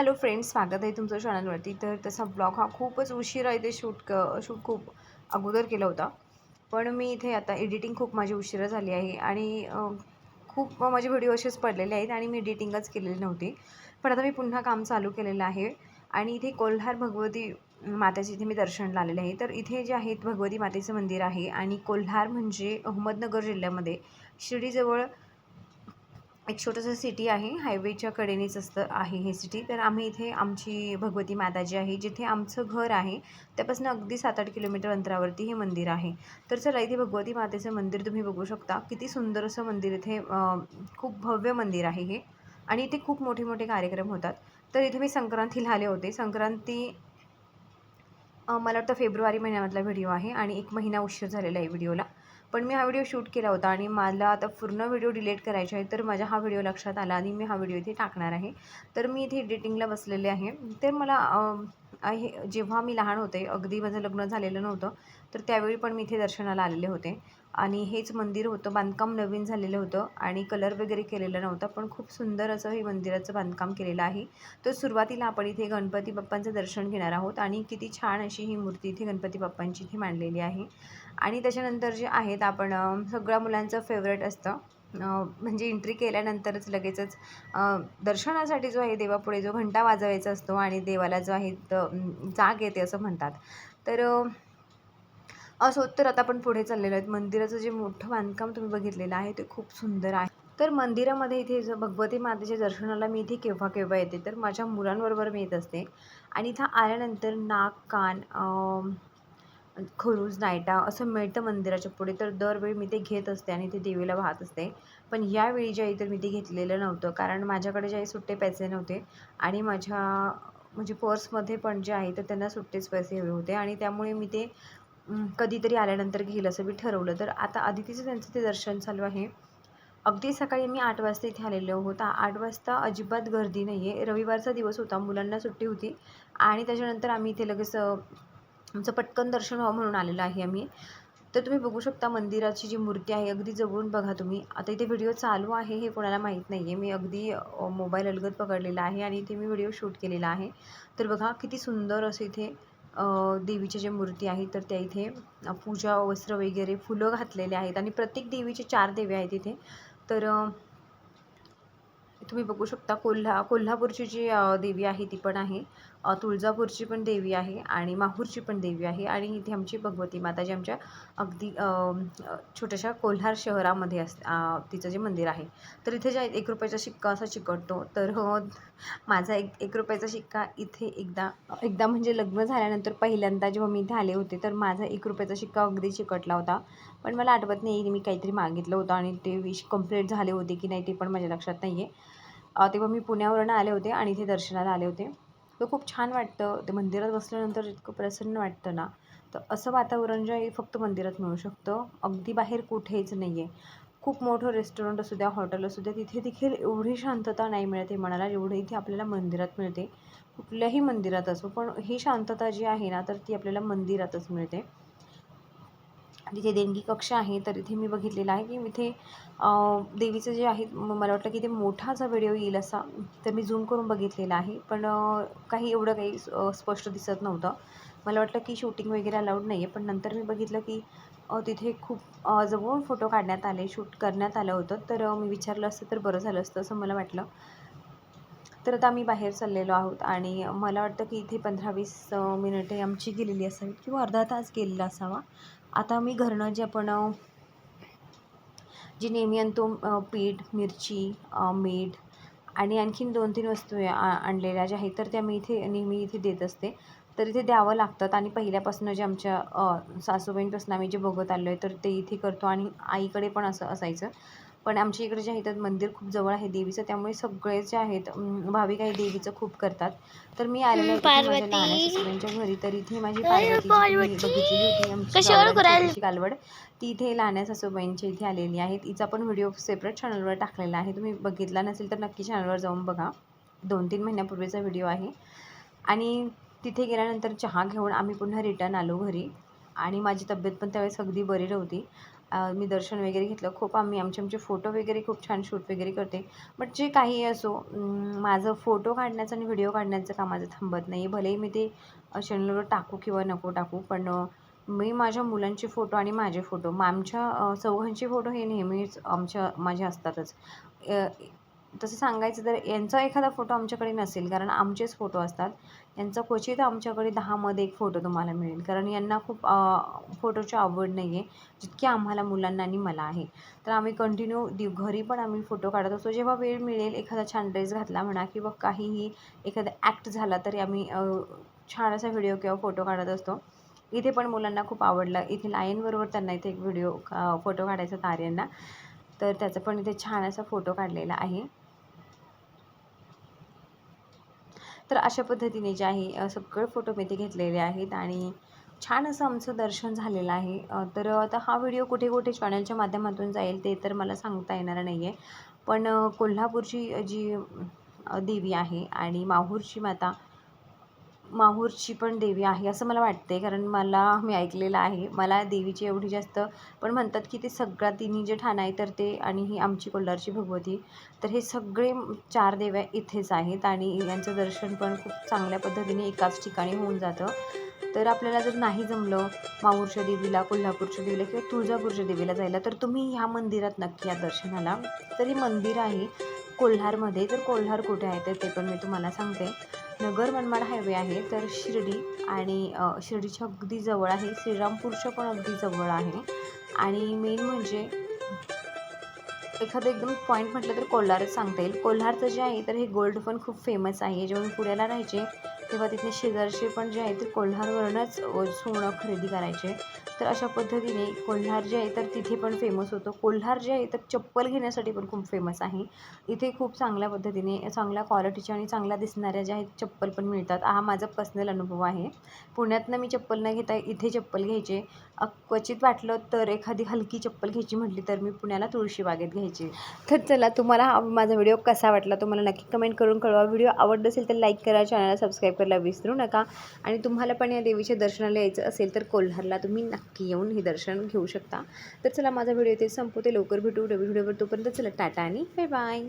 Hello friends स्वागत आहे तुमचं चॅनलवरती. तर तसा ब्लॉग हा खूपच उशिरा इथे शूट क शूट खूप अगोदर केला होता. पण मी इथे आता एडिटिंग खूप माझी उशिरा झाली आहे आणि खूप माझे व्हिडिओ असेच पडलेले आहेत आणि मी एडिटिंगच केलेली नव्हती. पण आता मी पुन्हा काम चालू केलेलं आहे आणि इथे कोल्हार भगवती माताचे इथे मी दर्शनला आलेले आहे. तर इथे जे आहेत भगवती मातेचं मंदिर आहे आणि कोल्हार म्हणजे अहमदनगर जिल्ह्यामध्ये. शिर्डीजवळ एक छोटंसं सिटी आहे हायवेच्या कडेनेच असतं आहे हे सिटी. तर आम्ही इथे आमची भगवती माता जी आहे जिथे आमचं घर आहे. त्यापासून अगदी सात आठ किलोमीटर अंतरावरती हे मंदिर आहे. तर चला इथे भगवती मातेचं मंदिर तुम्ही बघू शकता. किती सुंदर असं मंदिर इथे खूप भव्य मंदिर आहे हे. आणि इथे खूप मोठे मोठे कार्यक्रम होतात. तर इथे मी संक्रांतीला आले होते. संक्रांती मला वाटतं फेब्रुवारी महिन्यामधला व्हिडिओ आहे आणि एक महिना उशीर झालेला आहे व्हिडिओला. पण मी हा व्हिडिओ शूट केला होता आणि मला आता पूर्ण व्हिडिओ डिलीट करायचे आहे तर माझ्या हा व्हिडिओ लक्षात आला आणि मी हा व्हिडिओ इथे टाकणार आहे. तर मी इथे एडिटिंगला बसलेले आहे. तर मला आहे जेव्हा मी लहान होते अगदी माझं लग्न झालेलं नव्हतं तर त्यावेळी पण मी इथे दर्शनाला आलेले होते. आणि हेच मंदिर होतं बांधकाम नवीन झालेलं होतं आणि कलर वगैरे केलेला नव्हता पण खूप सुंदर असं हे मंदिराचं बांधकाम केलेलं आहे. तर सुरुवातीला आपण इथे गणपती बाप्पांचं दर्शन घेणार आहोत आणि किती छान अशी ही मूर्ती इथे गणपती बाप्पांची इथे मांडलेली आहे. आणि त्याच्यानंतर जे आहेत आपण सगळ्या मुलांचं फेवरेट असतं. म्हणजे एंट्री केल्यानंतरच लगेचच दर्शनासाठी जो आहे देवापुढे जो घंटा वाजवायचा असतो आणि देवाला जो आहे जाग येते असं म्हणतात. तर अं, असो तर आता आपण पुढे चाललेलो आहेत. मंदिराचं जे मोठं बांधकाम तुम्ही बघितलेलं आहे ते खूप सुंदर आहे. तर मंदिरामध्ये इथे जर भगवती मातेच्या दर्शनाला मी इथे केव्हा केव्हा येते तर माझ्या मुलांबरोबर मी येत असते. आणि इथं आल्यानंतर नाक कान खरूज नायटा असं मिळतं मंदिराच्या पुढे. तर दरवेळी मी ते घेत असते आणि ते देवीला वाहत असते. पण यावेळी जे आहे तर मी ते घेतलेलं नव्हतं. कारण माझ्याकडे जे आहे सुट्टे पैसे नव्हते आणि माझ्या म्हणजे पर्समध्ये पण जे आहे तर त्यांना सुट्टेच पैसे हवे होते. आणि त्यामुळे मी ते कधीतरी आल्यानंतर घेईल असं मी ठरवलं. तर आता आदितीचं त्यांचं ते दर्शन चालू आहे. अगदी सकाळी मी आठ वाजता इथे आलेलो होता आठ वाजता अजिबात गर्दी नाही आहे रविवारचा दिवस होता. मुलांना सुट्टी होती. आणि त्याच्यानंतर आम्ही इथे लगेच आमचं पटकन दर्शन व्हावं म्हणून आलेलं आहे आम्ही. तर तुम्ही बघू शकता मंदिराची जी मूर्ती आहे अगदी जवळून बघा तुम्ही. आता इथे व्हिडिओ चालू आहे हे कोणाला माहीत नाही आहे मी अगदी मोबाईल अलगद पकडलेला आहे आणि इथे मी व्हिडिओ शूट केलेला आहे. तर बघा किती सुंदर असं इथे देवीच्या ज्या मूर्ती आहेत तर त्या इथे पूजा वस्त्र वगैरे फुलं घातलेले आहेत आणि प्रत्येक देवीचे चार देवी आहेत इथे. तर तुम्ही बघू शकता कोल्हा कोल्हापूरची जी देवी आहे ती पण आहे. तुळजापूरची पण देवी आहे आणि माहूरची पण देवी आहे आणि इथे आमची भगवती माता जी आमच्या अगदी छोट्याशा कोल्हार शहरामध्ये अस तिचं जे मंदिर आहे. तर इथे जे एक रुपयाचा शिक्का असा चिकटतो तर माझा एक एक रुपयाचा शिक्का इथे एकदा एकदा म्हणजे लग्न झाल्यानंतर पहिल्यांदा जेव्हा मी इथे आले होते तर माझा एक रुपयाचा शिक्का अगदी चिकटला होता. पण मला आठवत नाही मी काहीतरी मागितलं होतं आणि ते विश कंप्लीट झाले होते की नाही ते पण माझ्या लक्षात नाही आहे तेव्हा मी पुण्यावरून आले होते आणि इथे दर्शनाला आले होते. तर खूप छान वाटतं. ते मंदिरात बसल्यानंतर इतकं प्रसन्न वाटतं ना. तर असं वातावरण जे आहे फक्त मंदिरात मिळू शकतं. अगदी बाहेर कुठेच नाही आहे खूप मोठं रेस्टॉरंट असू द्या हॉटेल असू द्या तिथे देखील एवढी शांतता नाही मिळते मनाला एवढं इथे आपल्याला मंदिरात मिळते. कुठल्याही मंदिरात असो पण ही शांतता जी आहे ना तर ती आपल्याला मंदिरातच मिळते. तिथे देणगी कक्ष आहे तर इथे मी बघितलेलं आहे की इथे देवीचं जे आहे मला वाटलं की ते मोठाचा व्हिडिओ येईल असा तर मी झूम करून बघितलेला आहे. पण काही एवढं काही स्पष्ट दिसत नव्हतं. मला वाटलं की शूटिंग वगैरे अलाउड नाही आहे पण नंतर मी बघितलं की तिथे खूप जवळ जवळून फोटो काढण्यात आले शूट करण्यात आलं होतं. तर मी विचारलं असतं तर बरं झालं असतं असं मला वाटलं. तर आता आम्ही बाहेर चाललेलो आहोत आणि मला वाटतं की इथे पंधरा वीस मिनिटे आमची गेलेली असावी किंवा अर्धा तास गेलेला असावा. आता मी घरनं जे आपण जे जी नेहमी आणतो पीठ मिरची मीठ आणि आणखीन दोन तीन वस्तू आणलेल्या ज्या आहेत तर त्या मी इथे नेहमी इथे देत असते. तर इथे द्यावं लागतात आणि पहिल्यापासून जे आमच्या सासूबाईंपासून आम्ही जे बघत आलो आहे तर ते इथे करतो आणि आईकडे पण असं असायचं. पण आमच्या इकडे जे आहे तर मंदिर खूप जवळ आहे देवीचं त्यामुळे सगळे जे आहेत भाविक आहे देवीचं खूप करतात. तर मी आलेले इथे माझ्या घरी तर इथे माझी. बघितलेली होती कालवड ती इथे लहान्या सासूबाईंच्या इथे आलेली आहे तिचा पण व्हिडिओ सेपरेट चॅनलवर टाकलेला आहे. तुम्ही बघितला नसेल तर नक्की चॅनलवर जाऊन बघा. दोन तीन महिन्यापूर्वीचा व्हिडिओ आहे. आणि तिथे गेल्यानंतर चहा घेऊन आम्ही पुन्हा रिटर्न आलो घरी. आणि माझी तब्येत पण त्यावेळेस अगदी बरी नव्हती. मी दर्शन वगैरे घेतलं. खूप आम्ही आमचे आमचे फोटो वगैरे खूप छान शूट वगैरे करते. बट जे काही असो माझं फोटो काढण्याचं आणि व्हिडिओ काढण्याचं काम माझं थांबत नाही. भलेही मी ते चॅनलवर टाकू किंवा नको टाकू पण मी माझ्या मुलांचे फोटो आणि माझे फोटो मग आमच्या चौघांचे फोटो हे नेहमीच आमच्या माझे असतातच. तसं सांगायचं तर यांचा एखादा फोटो आमच्याकडे नसेल कारण आमचेच फोटो असतात. यांचा क्वचित आमच्याकडे दहामध्ये एक फोटो तुम्हाला मिळेल कारण यांना खूप फोटोची आवड नाही आहे जितकी आम्हाला मुलांना आणि मला आहे. तर आम्ही कंटिन्यू दिव घरी पण आम्ही फोटो काढत असतो. जेव्हा वेळ मिळेल एखादा छान ड्रेस घातला म्हणा किंवा काहीही एखादा ॲक्ट झाला तरी आम्ही छान असा व्हिडिओ किंवा फोटो काढत असतो. इथे पण मुलांना खूप आवडलं. इथे लायनबरोबर त्यांना इथे एक व्हिडिओ फोटो काढायचा होता तर त्याचा पण इथे छान असा फोटो काढलेला आहे. तर अशा पद्धतीने जे आहे सगळे फोटो मी ते घेतलेले आहेत आणि छान असं आमचं दर्शन झालेलं आहे. तर आता हा व्हिडिओ कुठे कुठे चॅनलच्या माध्यमातून जाईल ते तर मला सांगता येणार नाही आहे पण कोल्हापूरची जी देवी आहे आणि माहूरची माता माहूरची पण देवी आहे असं मला वाटते कारण मला मी ऐकलेलं आहे. मला देवीची एवढी जास्त पण म्हणतात की ते सगळ्या तिन्ही जे ठाणं आहे तर ते आणि ही आमची कोल्हारची भगवती तर हे सगळे चार देव्या इथेच आहेत आणि यांचं दर्शन पण खूप चांगल्या पद्धतीने एकाच ठिकाणी होऊन जातं. तर आपल्याला जर नाही जमलं माहूरच्या देवीला कोल्हापूरच्या देवीला किंवा तुळजापूरच्या देवीला जायला तर तुम्ही ह्या मंदिरात नक्की या दर्शनाला. तर हे मंदिर आहे कोल्हारमध्ये तर कोल्हार कुठे आहे तर ते पण मी तुम्हाला सांगते. नगर मनमाड हायवे आहे तर शिर्डी आणि शिर्डीच्या अगदी जवळ आहे. श्रीरामपूरच्या पण अगदी जवळ आहे. आणि मेन म्हणजे एखादं एकदम पॉईंट म्हटलं तर कोल्हारच सांगता येईल. कोल्हारचं जे आहे तर हे गोल्ड पण खूप फेमस आहे. जेव्हा मी पुण्याला राहायचे तेव्हा तिथले शेजारचे पण जे आहे ते कोल्हारवरूनच सोनं खरेदी करायचे. तर अशा पद्धतीने कोल्हार जे आहे तर तिथे पण फेमस होतं. कोल्हार जे आहे तर चप्पल घेण्यासाठी पण खूप फेमस आहे. इथे खूप चांगल्या पद्धतीने चांगल्या क्वालिटीच्या आणि चांगल्या दिसणाऱ्या ज्या आहेत चप्पल पण मिळतात. हा माझा पर्सनल अनुभव आहे. पुण्यातनं मी चप्पल न घेता इथे चप्पल घ्यायचे. क्वचित वाटलं तर एखादी हलकी चप्पल घ्यायची म्हटली तर मी पुण्याला तुळशीबागेत घ्यायची. तर चला तुम्हाला हा माझा व्हिडिओ कसा वाटला तुम्हाला नक्की कमेंट करून कळवा. व्हिडिओ आवडत असेल तर लाईक करा चॅनलला सबस्क्राईब करायला विसरू नका. आणि तुम्हाला पण या देवीच्या दर्शनाला यायचं असेल तर कोल्हारला तुम्ही नक्की येऊन हे दर्शन घेऊ शकता. तर चला माझा व्हिडिओ इथे संपवते. लवकर भेटू नवीन व्हिडिओवर तोपर्यंत चला टाटा आणि बाय बाय